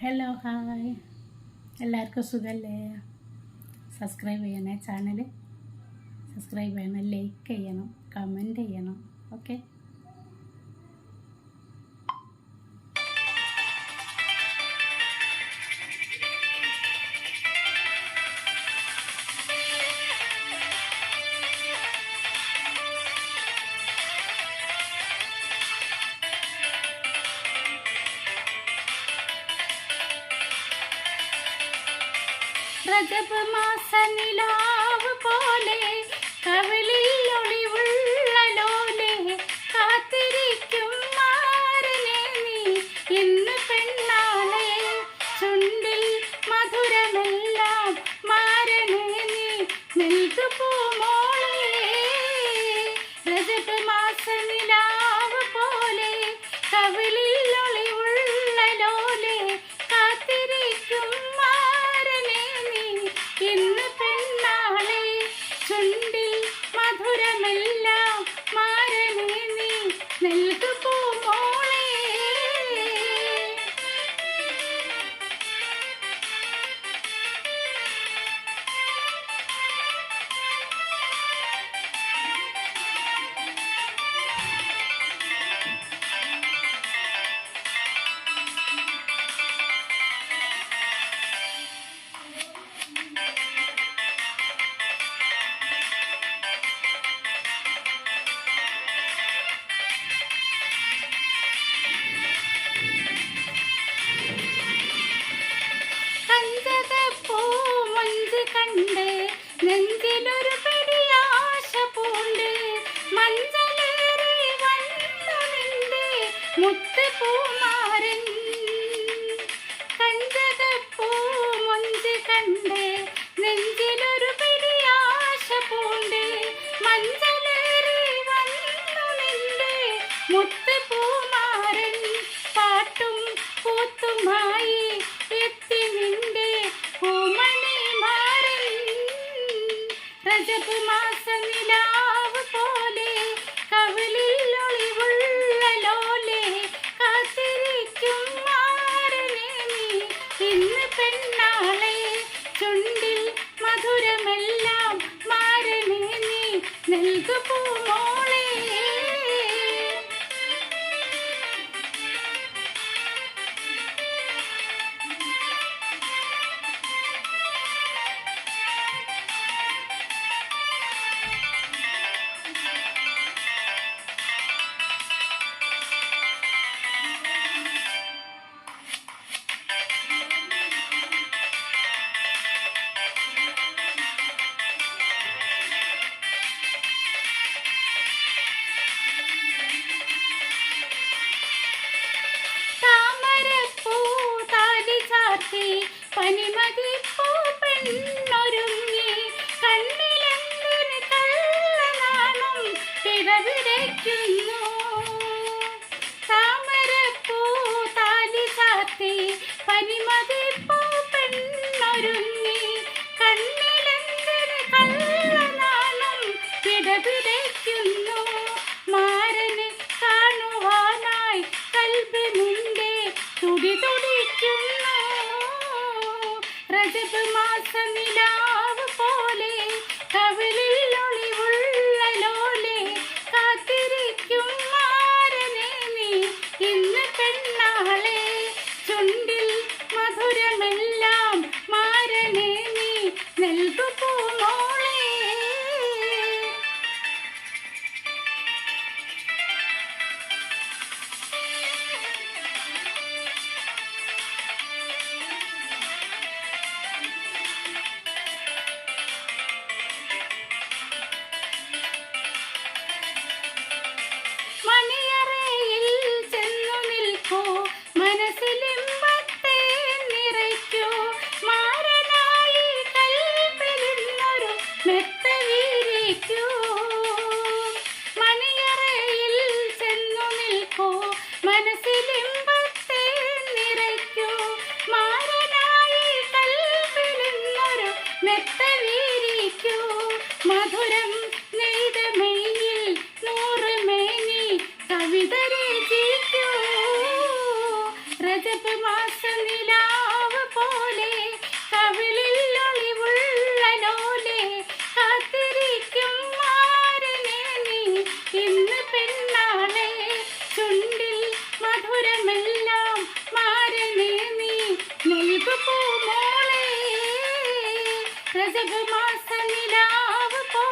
Hello hi എല്ലാവർക്കും സുഖമല്ലേ subscribe ചെയ്യണേ ചാനൽ സബ്സ്ക്രൈബ് ചെയ്യണം ലൈക്ക് ചെയ്യണം കമന്റ് ചെയ്യണം ഓക്കെ രജബ് മാസ നിലാവ് പോലെ കവിളിൽ ഒളിവുള്ളലോലെ കാത്തിരിക്കും മാറിനെ നീ ഇന്ന് പെണ്ണാളെ ചുണ്ടിൽ മധുരമെല്ലാം മാരനെ നീ നൽകു മോളേ രജബ് മാസ നിലാവ് കണ്ട് നെഞ്ചിലൊരു പെരിയാശ പൂണ്ട് മഞ്ചലേറി വന്നു നിന്റെ മുത്ത് പൂമാരൻ കഞ്ചകപ്പൂ മഞ്ച് കണ്ട് നെഞ്ചിലൊരു പെരിയാശ പൂണ്ട് മഞ്ചലേറി വന്നു നിന്റെ മുത്ത് മാസ ചാർത്തി പനിമതിപ്പൂ പെണ്ണൊരുങ്ങി. കണ്ണിലെന്തൊരു കള്ളനാണം പിറവിരയ്ക്കുന്നു നെത്തവീരിക്കൂ മധുരം നെയ്ത മെയ്യിൽ നൂറ് മേനി കവിത രചിക്കൂ രജപ മാസ നിലാ நிலாவு போ